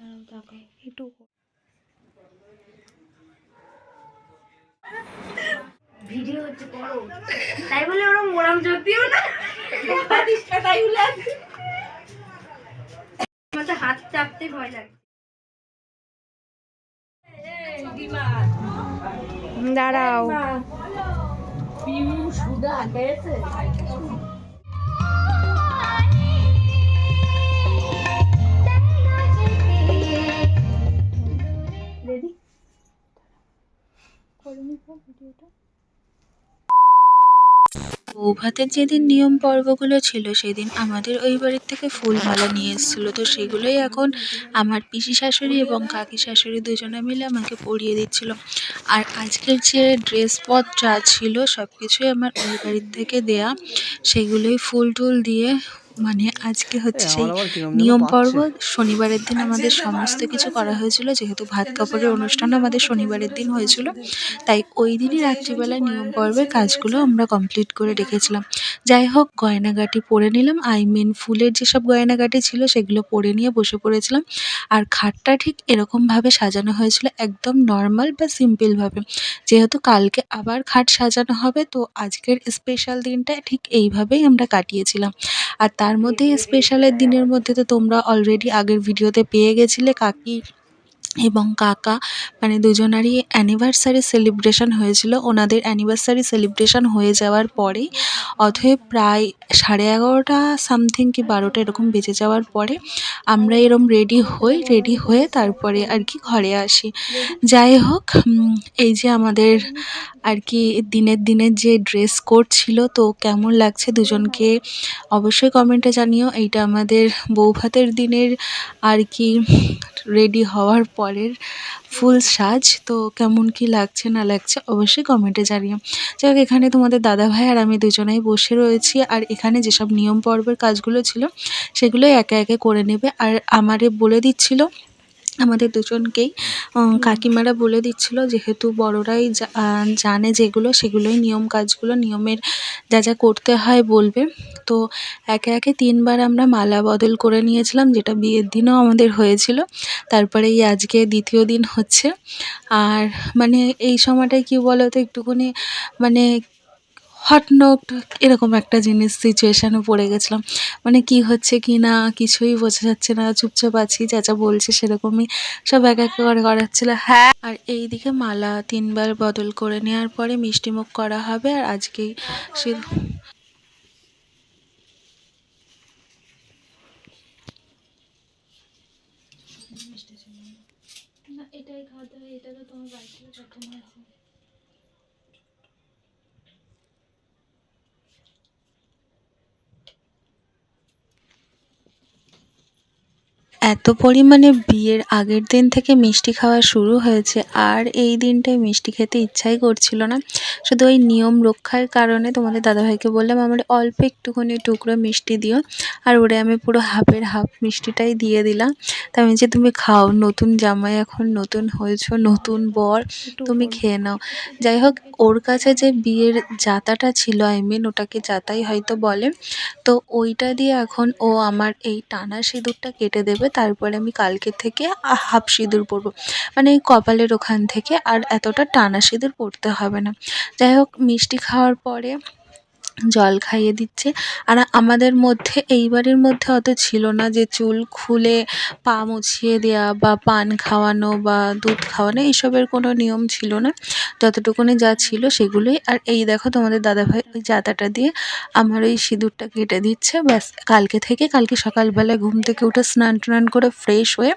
দাঁড়াও তাকাও একটু ভিডিও হচ্ছে করো তাই বলে ওরা মোরাম যদিও না। তাই বলে আমাদের হাত চাপতে ভয় লাগে। দাঁড়াও। রেডি বৌভাতের যেদিন নিয়ম পর্বগুলো ছিল, সেদিন আমাদের ওই বাড়ির থেকে ফুলমালা নিয়ে এসেছিল। তো সেগুলোই এখন আমার পিসি শাশুড়ি এবং কাকি শাশুড়ি দুজনে মিলে আমাকে পরিয়ে দিচ্ছিল। আর আজকের যে ড্রেস পদ যা ছিল সব কিছুই আমার ওই বাড়ির থেকে দেয়া। সেগুলোই ফুল টুল দিয়ে মানে আজকে হচ্ছে সেই নিয়ম পর্ব শনিবারের দিন আমাদের সমস্ত কিছু করা হয়েছিল যেহেতু ভাত কাপড়ের অনুষ্ঠান আমাদের শনিবারের দিন হয়েছিল তাই ওই দিনই রাত্রিবেলায় নিয়ম পর্বের কাজগুলো আমরা কমপ্লিট করে রেখেছিলাম। যাই হোক, গয়নাগাটি পরে নিলাম। আই মিন ফুলের যেসব গয়নাগাটি ছিল সেগুলো পরে নিয়ে বসে পড়েছিলাম। আর খাটটা ঠিক এরকমভাবে সাজানো হয়েছিল, একদম নর্মাল বা সিম্পলভাবে যেহেতু কালকে আবার খাট সাজানো হবে, তো আজকের স্পেশাল দিনটা ঠিক এইভাবেই আমরা কাটিয়েছিলাম। আর তার মধ্যে স্পেশালের দিনের মধ্যে তো তোমরা অলরেডি আগের ভিডিওতে পেয়ে গেছিলে, কাকি এবং কাকা মানে দুজনারই অ্যানিভার্সারি সেলিব্রেশন হয়েছিল। ওনাদের অ্যানিভার্সারি সেলিব্রেশন হয়ে যাওয়ার পরেই, অতএব প্রায় সাড়ে এগারোটা সামথিং কি বারোটা এরকম বেজে যাওয়ার পরে আমরা এরম রেডি হই রেডি হয়ে তারপরে আর কি ঘরে আসি। যাই হোক এই যে আমাদের আর কি দিনের দিনের যে ড্রেস কোড ছিল, তো কেমন লাগছে দুজনকে অবশ্যই কমেন্টে জানিও। এইটা আমাদের বৌভাতের দিনের আর কি রেডি হওয়ার পরের ফুল সাজ। তো কেমন কি লাগছে না লাগছে অবশ্যই কমেন্টে জানিও। যাই হোক এখানে তোমাদের দাদাভাই আর আমি দুজনেই বসে রয়েছি। আর এখানে যেসব নিয়ম পর্বের কাজগুলো ছিল সেগুলো একে একে করে নেবে। আর আমারে বলে দিচ্ছিল আমাদের দুজনকেই কাকিমারা বলে দিচ্ছিল যেহেতু বড়রাই জানে যেগুলো, সেগুলোই নিয়ম কাজগুলো, নিয়মের যা যা করতে হয় বলবে। তো একে একে তিনবার আমরা মালা বদল করে নিয়েছিলাম, যেটা বিয়ের দিনও আমাদের হয়েছিল। তারপরে এই আজকে দ্বিতীয় দিন হচ্ছে। আর মানে এই সময়টায় কী বলো তো একটুখানি মানে হট নোট এরকম একটা জিনিস সিচুয়েশানে পড়ে গেছিলাম। মানে কি হচ্ছে কি না, কিছুই বোঝা যাচ্ছে না। চুপচাপ আছি, যা যা বলছে সেরকমই সব এক এক করে করাচ্ছিল। হ্যাঁ আর এই দিকে মালা তিনবার বদল করে নেওয়ার পরে মিষ্টিমুখ করা হবে। আর আজকেই সে না এটাই খাওয়াতে হয় এটা তো তোমার বাড়ি থেকে সবসময় আছে এত পরিমাণে বিয়ের আগের দিন থেকে মিষ্টি খাওয়া শুরু হয়েছে আর এই দিনটায় মিষ্টি খেতে ইচ্ছাই করছিল না। শুধু ওই নিয়ম রক্ষার কারণে তোমাদের দাদাভাইকে বললাম আমার অল্প একটুখানি টুকরো মিষ্টি দিও। আর ওরে আমি পুরো হাফের হাফ মিষ্টিটাই দিয়ে দিলাম। তা আমি যে তুমি খাও নতুন জামাই এখন নতুন হয়েছো নতুন বর তুমি খেয়ে নাও। যাই হোক ওর কাছে যে বিয়ের জাতাটা ছিল আই মিন ওটাকে জাতাই হয়তো বলে তো ওইটা দিয়ে এখন ও আমার এই টানা সিঁদুরটা কেটে দেবে। তারপরে আমি কালকে থেকে হাফ সিঁদুর পরবো। মানে কপালের ওখান থেকে আর এতটা টানা সিঁদুর পরতে হবে না। যাই হোক, মিষ্টি খাওয়ার পরে জল খাইয়ে দিচ্ছে। আর আমাদের মধ্যে, এই বাড়ির মধ্যে অত ছিল না যে চুল খুলে পা মুছিয়ে দেওয়া বা পান খাওয়ানো বা দুধ খাওয়ানো এইসবের কোনো নিয়ম ছিল না। যতটুকুনি যা ছিল সেগুলোই। আর এই দেখো তোমাদের দাদাভাই ওই জাতাটা দিয়ে আমার ওই সিঁদুরটা কেটে দিচ্ছে। ব্যাস, কালকে থেকে কালকে সকালবেলায় ঘুম থেকে উঠে স্নান টান করে ফ্রেশ হয়ে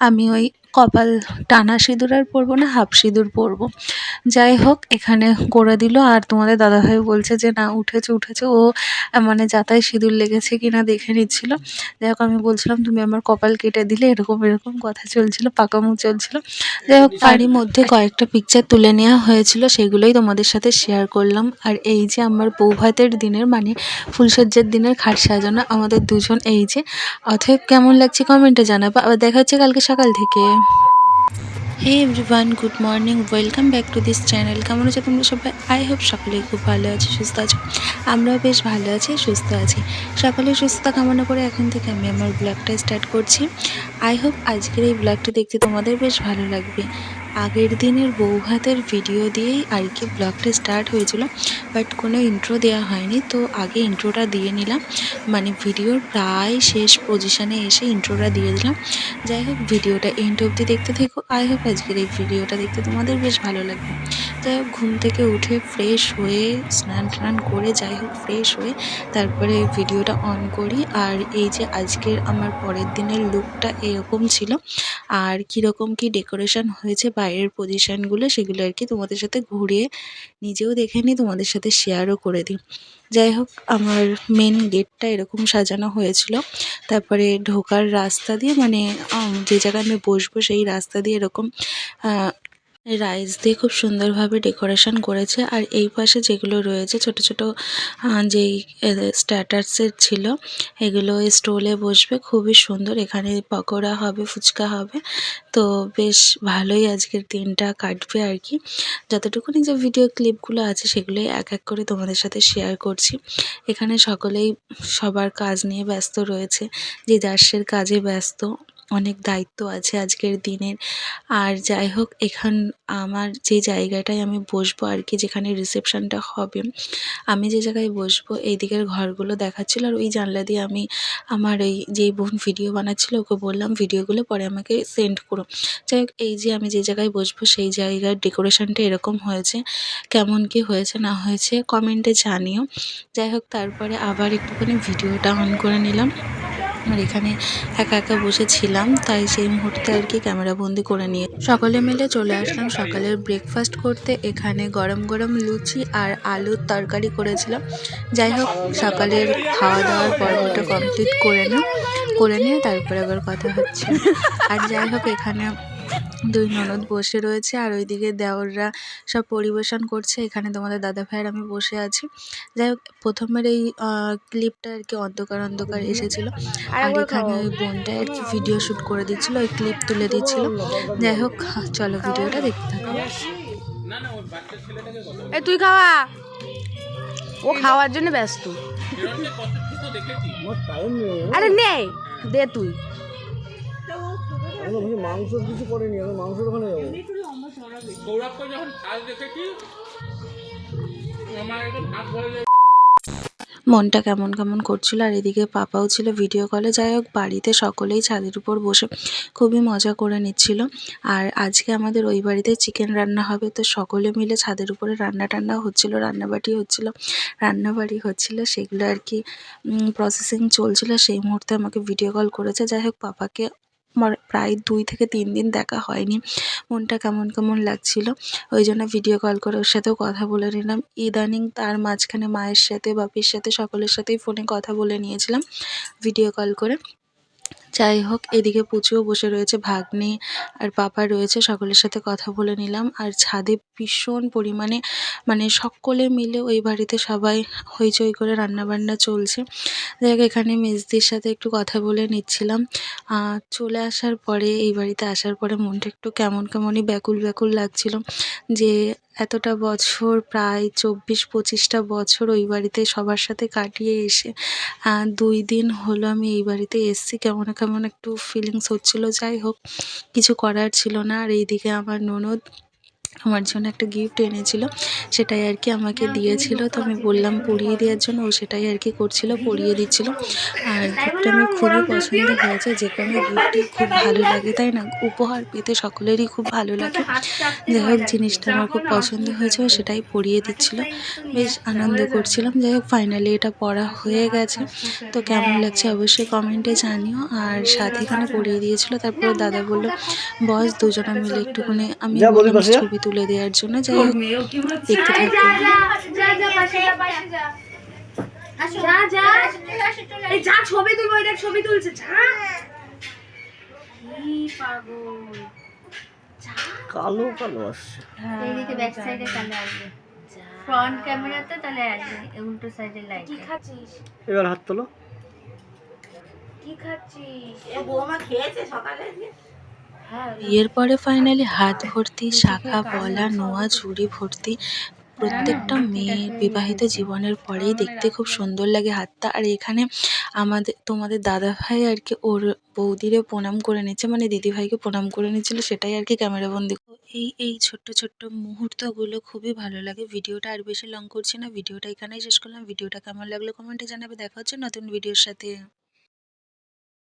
আমি ওই কপাল টানা সিঁদুর আর পরবো না হাফ সিঁদুর পরবো। যাই হোক এখানে করে দিল। আর তোমাদের দাদাভাই বলছে যে না উঠেছে উঠেছে। ও মানে যাতায় সিঁদুর লেগেছে কিনা দেখে নিচ্ছিল। যাই হোক আমি বলছিলাম তুমি আমার কপাল কেটে দিলে। এরকম এরকম কথা চলছিল পাকামো চলছিল। যাই হোক তারই মধ্যে কয়েকটা পিকচার তুলে নেওয়া হয়েছিল সেগুলোই তোমাদের সাথে শেয়ার করলাম। আর এই যে আমার বৌভাতের দিনের মানে ফুলসজ্জার দিনের খাট সাজানো আমাদের দুজন এই যে। অথব কেমন লাগছে কমেন্টে জানাব। আবার দেখা হচ্ছে কালকে সকাল থেকে। Hey everyone good morning welcome back to this channel কেমন আছে তোমরা সবাই? আই হোপ সকলেই খুব ভালো আছি, সুস্থ আছো। আমরাও বেশ ভালো আছি, সুস্থ আছি। সকলে সুস্থতা কামনা করে এখন থেকে আমি আমার ব্লগটা স্টার্ট করছি। আই হোপ আজকের এই ব্লগটা দেখতে তোমাদের বেশ ভালো লাগবে। আগের দিনের বৌভাতের ভিডিও দিয়েই আর কি ব্লগটা স্টার্ট হয়েছিল বাট কোনো ইন্ট্রো দেওয়া হয়নি, তো আগে ইন্ট্রোটা দিয়ে নিলাম। মানে ভিডিওর প্রায় শেষ পজিশানে এসে ইন্ট্রোটা দিয়ে দিলাম। যাই হোক ভিডিওটা এন্ড অবধি দেখতে থেকো। আই হোপ আজকের এই ভিডিওটা দেখতে তোমাদের বেশ ভালো লাগবে। যাই হোক, ঘুম থেকে উঠে ফ্রেশ হয়ে স্নান টান করে যাই হোক ফ্রেশ হয়ে তারপরে ভিডিওটা অন করি। আর এই যে আজকের আমার পরের দিনের লুকটা এরকম ছিল। আর কীরকম কী ডেকোরেশন হয়েছে বাইরের পজিশানগুলো সেগুলো আর কি তোমাদের সাথে ঘুরিয়ে নিজেও দেখে নিই তোমাদের সাথে শেয়ারও করে দিই। যাই হোক, আমার মেন গেটটা এরকম সাজানো হয়েছিল। তারপরে ঢোকার রাস্তা দিয়ে মানে যে জায়গায় আমি বসবো সেই রাস্তা দিয়ে এরকম রাইস দিয়ে খুব সুন্দরভাবে ডেকোরেশন করেছে। আর এই পাশে যেগুলো রয়েছে, ছোট ছোট যেই স্ট্যাটাসের ছিল, এগুলো স্টোলে বসবে। খুবই সুন্দর। এখানে পকোড়া হবে, ফুচকা হবে। তো বেশ ভালোই আজকের দিনটা কাটবে আর কি। যতটুকুনি যে ভিডিও ক্লিপগুলো আছে, সেগুলোই এক এক করে তোমাদের সাথে শেয়ার করছি। এখানে সকলেই সবার কাজ নিয়ে ব্যস্ত রয়েছে। যে যার কাজে ব্যস্ত। অনেক দায়িত্ব আছে আজকের দিনের। আর যাই হোক, এখান, আমার যে জায়গাটায় আমি বসবো আর কি, যেখানে রিসেপশনটা হবে, আমি যে জায়গায় বসবো এই দিকের ঘরগুলো দেখাচ্ছিল আর ওই জানলা দিয়ে আমি আমার এই যেই বোন ভিডিও বানাচ্ছিল, ওকে বললাম, ভিডিওগুলো পরে আমাকে সেন্ড করো। যাই হোক, এই যে আমি যে জায়গায় বসবো, সেই জায়গার ডেকোরেশনটা এরকম হয়েছে। কেমন কি হয়েছে, না হয়েছে কমেন্টে জানিও। যাই হোক, তারপরে আবার একটুখানি ভিডিওটা অন করে নিলাম। আর এখানে একা একা বসেছিলাম, তাই সেই মুহূর্তে আর কি ক্যামেরা বন্দি করে নিয়ে। সকলে মিলে চলে আসলাম সকালের ব্রেকফাস্ট করতে। এখানে গরম গরম লুচি আর আলুর তরকারি করেছিলাম। যাই হোক, সকালের খাওয়া দাওয়ার পর্বটা কমপ্লিট করে নিই। করে নিয়ে তারপরে আবার কথা হচ্ছে। আর যাই হোক, এখানে দুই ননদ বসে রয়েছে আর ওইদিকে দেওররা সব পরিবেশন করছে। এখানে তোমাদের দাদা ভাইয়ের আমি বসে আছি। যাই হোক প্রথমের এই ক্লিপটা আর কি অন্ধকার অন্ধকার এসেছিল। আর এখানে ওই বোনটা আর কি ভিডিও শ্যুট করে দিচ্ছিল ওই ক্লিপ তুলে দিচ্ছিল। যাই হোক চলো ভিডিওটা দেখতে থাকো। এই তুই খাওয়া। ও খাওয়ার জন্য ব্যস্ত। আরে নে দে তুই। ভাবছি মাংস কিছু করিনি মাংস দোকানে যাব। সৌরভকে যখন কাজ দেখেছি আমার একটু ভাত ভরে যায় মনটা কেমন কেমন করছিল আর এদিকে পাপাও ছিল ভিডিও কলে যাই হোক বাড়িতে সকলেই ছাদের উপর বসে খুবই মজা করে নিচ্ছিল। আর আজকে আমাদের ওই বাড়িতে চিকেন রান্না হবে তো সকলে মিলে ছাদের উপরে রান্না টান্না হচ্ছিল রান্নাবাটি হচ্ছিল রান্নাবাড়ি হচ্ছিল সেগুলো আর কি প্রসেসিং চলছিল। সেই মুহূর্তে আমাকে ভিডিও কল করেছে। যাই হোক পাপাকে আমার প্রায় দুই থেকে তিন দিন দেখা হয়নি। মনটা কেমন কেমন লাগছিল। ওই জন্য ভিডিও কল করে ওর সাথেও কথা বলে নিলাম। ইদানিং তার মাঝখানে মায়ের সাথে, বাপির সাথে, সকলের সাথেই ফোনে কথা বলে নিয়েছিলাম। ভিডিও কল করে যাই হোক, এদিকে পুচুও বসে রয়েছে, ভাগ্নে আর পাপা রয়েছে, সকলের সাথে কথা বলে নিলাম। আর ছাদে ভীষণ পরিমাণে মানে সকলে মিলে ওই বাড়িতে সবাই হইচই করে রান্নাবান্না চলছে। যাই হোক, এখানে মেজদির সাথে একটু কথা বলে নিচ্ছিলাম। চলে আসার পরে, এই বাড়িতে আসার পরে মনটা একটু কেমন কেমনই ব্যাকুল ব্যাকুল লাগছিল যে এতটা বছর, প্রায় চব্বিশ পঁচিশটা বছর ওই বাড়িতে সবার সাথে কাটিয়ে এসে দুই দিন হলো আমি এই বাড়িতে এসেছি। কেমন কেমন একটু ফিলিংস হচ্ছিল, যাই হোক, কিছু করার ছিল না। আর এইদিকে আমার ননদ আমার জন্য একটা গিফট এনেছিল সেটাই আর কি আমাকে দিয়েছিল। তো আমি বললাম পরিয়ে দেওয়ার জন্য ও সেটাই আর কি করছিল পরিয়ে দিচ্ছিল। আর গিফটটা আমার খুবই পছন্দ হয়েছে যে কোনো গিফটই খুব ভালো লাগে তাই না? উপহার পেতে সকলেরই খুব ভালো লাগে। যাই হোক জিনিসটা আমার খুব পছন্দ হয়েছে ও সেটাই পরিয়ে দিচ্ছিল। বেশ আনন্দ করছিলাম। যাই হোক ফাইনালি এটা পড়া হয়ে গেছে। তো কেমন লাগছে অবশ্যই কমেন্টে জানিও। আর সাথে এখানে পরিয়ে দিয়েছিল তারপর দাদা বলল বস দুজনে মিলে একটুখানি আমি। ছবি তুলে দেওয়ার জন্য যাই হোক দেখতে থাকো। যা যা এই যা ছবি তুলবো দেখ ছবি তুলছে কি কালো কালো আসছে। এইদিকে ব্যাক সাইডে কালো আসবে। ফ্রন্ট ক্যামেরাতে তাহলে আসবে উল্টো সাইডে লাইট কি খাচ্ছিস? এবার হাত তোলো। কি খাচ্ছিস? এ বৌমা খেয়েছে সকালে? বিয়ের পরে ফাইনালি হাত ভর্তি, শাখা পলা নোয়া, ঝুড়ি ভর্তি, প্রত্যেকটা মেয়ে বিবাহিত জীবনের পরেই দেখতে খুব সুন্দর লাগে হাতটা। আর এখানে আমাদের, তোমাদের দাদা ভাই আর কি ওর বৌদিরে প্রণাম করে নিচ্ছে মানে দিদি ভাইকে প্রণাম করে নিচ্ছিল, সেটাই আর কি ক্যামেরা বন্দি। এই এই ছোট্ট ছোট্ট মুহূর্তগুলো খুবই ভালো লাগে। ভিডিওটা আর বেশি লং করছি না, ভিডিওটা এখানেই শেষ করলাম। ভিডিওটা কেমন লাগল কমেন্টে জানাবে। দেখা হচ্ছে নতুন ভিডিওর সাথে।